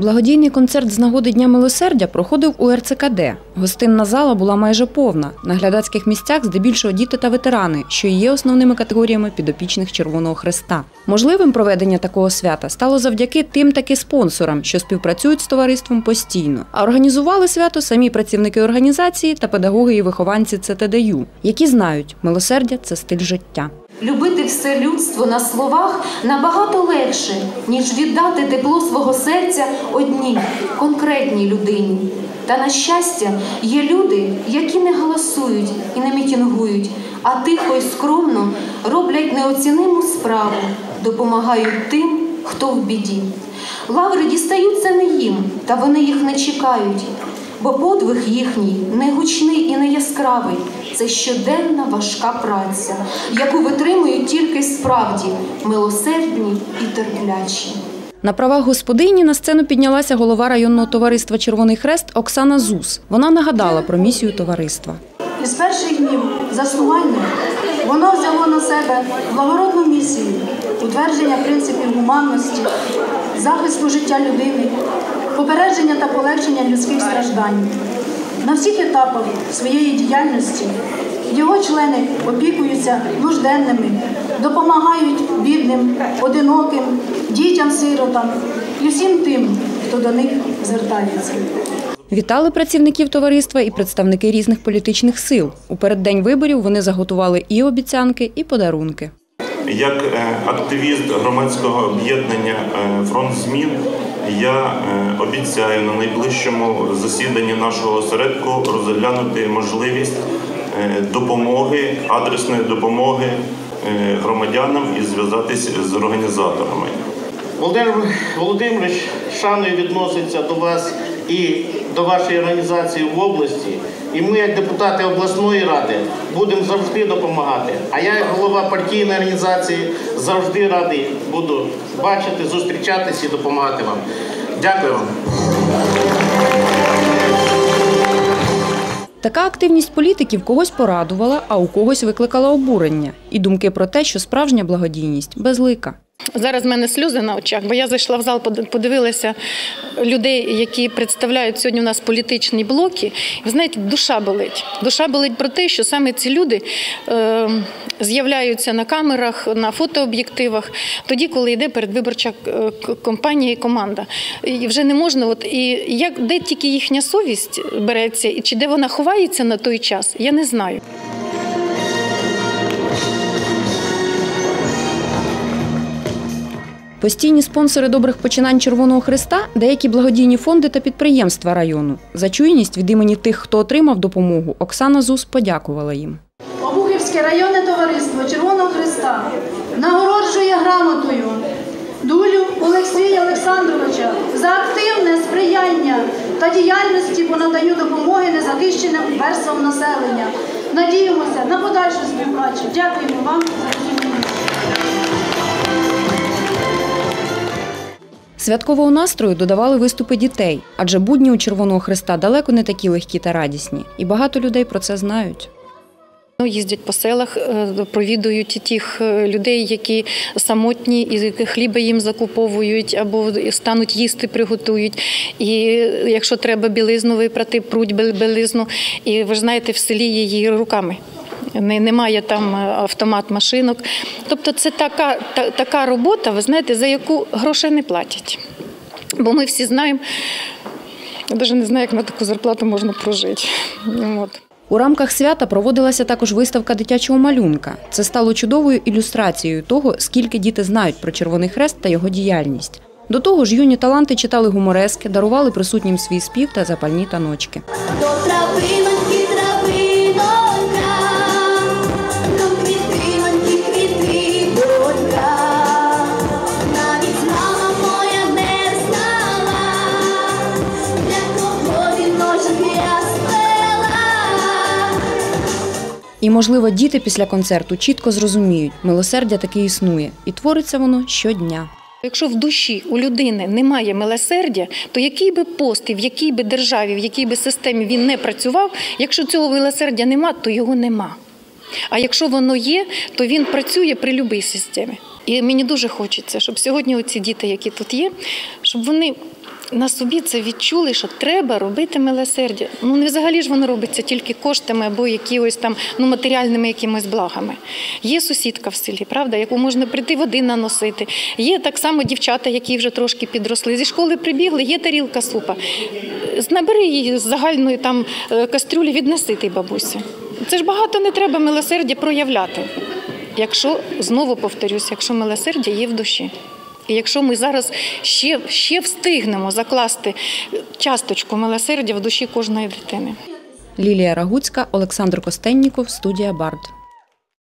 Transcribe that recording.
Благодійний концерт з нагоди Дня милосердя проходив у РЦКД. Гостинна зала була майже повна. На глядацьких місцях здебільшого діти та ветерани, що і є основними категоріями підопічних Червоного Хреста. Можливим проведення такого свята стало завдяки тим таки спонсорам, що співпрацюють з товариством постійно. А організували свято самі працівники організації та педагоги і вихованці ЦТДЮ, які знають, милосердя це стиль життя. Любити все людство на словах набагато легше, ніж віддати тепло свого серця одній конкретній людині. Та на щастя, є люди, які не голосують і не мітінгують, а тихо й скромно роблять неоціниму справу, допомагають тим, хто в біді. Лаври дістаються не їм, та вони їх не чекають. Бо подвиг їхній не гучний і не яскравий. Це щоденна важка праця, яку витримують тільки справді милосердні і терплячі. На правах господині на сцену піднялася голова районного товариства Червоний Хрест Оксана Зус. Вона нагадала про місію товариства. Із перших днів заснування воно взяло на себе благородну місію утвердження принципів гуманності, захисту життя людини, попередження та полегшення людських страждань. На всіх етапах своєї діяльності його члени опікуються нужденними, допомагають бідним, одиноким, дітям-сиротам і всім тим, хто до них звертається. Вітали працівників товариства і представники різних політичних сил. У переддень виборів вони заготували і обіцянки, і подарунки. Як е, активіст громадського об'єднання е, Фронт змін я е, обіцяю на найближчому засіданні нашого осередку розглянути можливість допомоги, адресної допомоги громадянам і зв'язатись з організаторами. Володимир Володимирович шаною відноситься до вас і до вашої організації в області. І ми, як депутати обласної ради, будемо завжди допомагати. А я, як голова партійної організації, завжди радий буду бачити, зустрічатися і допомагати вам. Дякую вам. Така активність політиків когось порадувала, а у когось викликала обурення і думки про те, що справжня благодійність безлика. Зараз в мене сльози на очах, бо я зайшла в зал, подивилася людей, які представляють сьогодні у нас політичні блоки. Ви знаєте, душа болить. Душа болить про те, що саме ці люди е, з'являються на камерах, на фотооб'єктивах, тоді, коли йде передвиборча е, компанія і команда. І вже не можна, от і як де тільки їхня совість береться, і чи де вона ховається на той час, я не знаю. Постійні спонсори добрих починань Червоного Христа деякі благодійні фонди та підприємства району. За чуйність від імені тих, хто отримав допомогу, Оксана Зус подякувала їм. Обухівське районне товариство Червоного Христа нагороджує грамотою дулю Олексія Олександровича за активне сприяння та діяльності по наданню допомоги незахищеним верствам населення. Надіємося на подальшу співпрацю. Дякуємо вам за розуміння. Святкового настрою додавали виступи дітей, адже будні у Червоного Христа далеко не такі легкі та радісні, і багато людей про це знають. Ну, їздять по селах, е, провідують тих е, людей, які самотні, і хліба їм закуповують або стануть їсти, приготують. І якщо треба білизну випрати, пруть білизну. І ви ж знаєте, в селі її руками. Немає там автомат машинок. Тобто це така та, така робота, ви знаєте, за яку грошей не платять. Бо ми всі знаємо, я навіть не знаю, як на таку зарплату можна прожити. От. У рамках свята проводилася також виставка дитячого малюнка. Це стало чудовою ілюстрацією того, скільки діти знають про Червоний Хрест та його діяльність. До того ж, юні таланти читали гуморески, дарували присутнім свій спів та запальні таночки. І, можливо, діти після концерту чітко зрозуміють, милосердя таки існує, і твориться воно щодня. Якщо в душі у людини немає милосердя, то який би пост, в якій би державі, в якій би системі він не працював, якщо цього милосердя нема, то його нема. А якщо воно є, то він працює при будь-якій системі. І мені дуже хочеться, щоб сьогодні оці діти, які тут є, щоб вони на собі це відчули, що треба робити милосердя. Ну не взагалі ж воно робиться тільки коштами або якимось там ну матеріальними якимось благами. Є сусідка в селі, правда, яку можна прийти води наносити. Є так само дівчата, які вже трошки підросли. Зі школи прибігли, є тарілка супа. Набери її з загальної там е, кастрюлі, віднеси тій бабусі. Це ж багато не треба милосердя проявляти. Якщо знову повторюсь, якщо милосердя є в душі. І якщо ми зараз ще, ще встигнемо закласти часточку милосердя в душі кожної дитини. Лілія Рагуцька, Олександр Костенніков, студія Бард.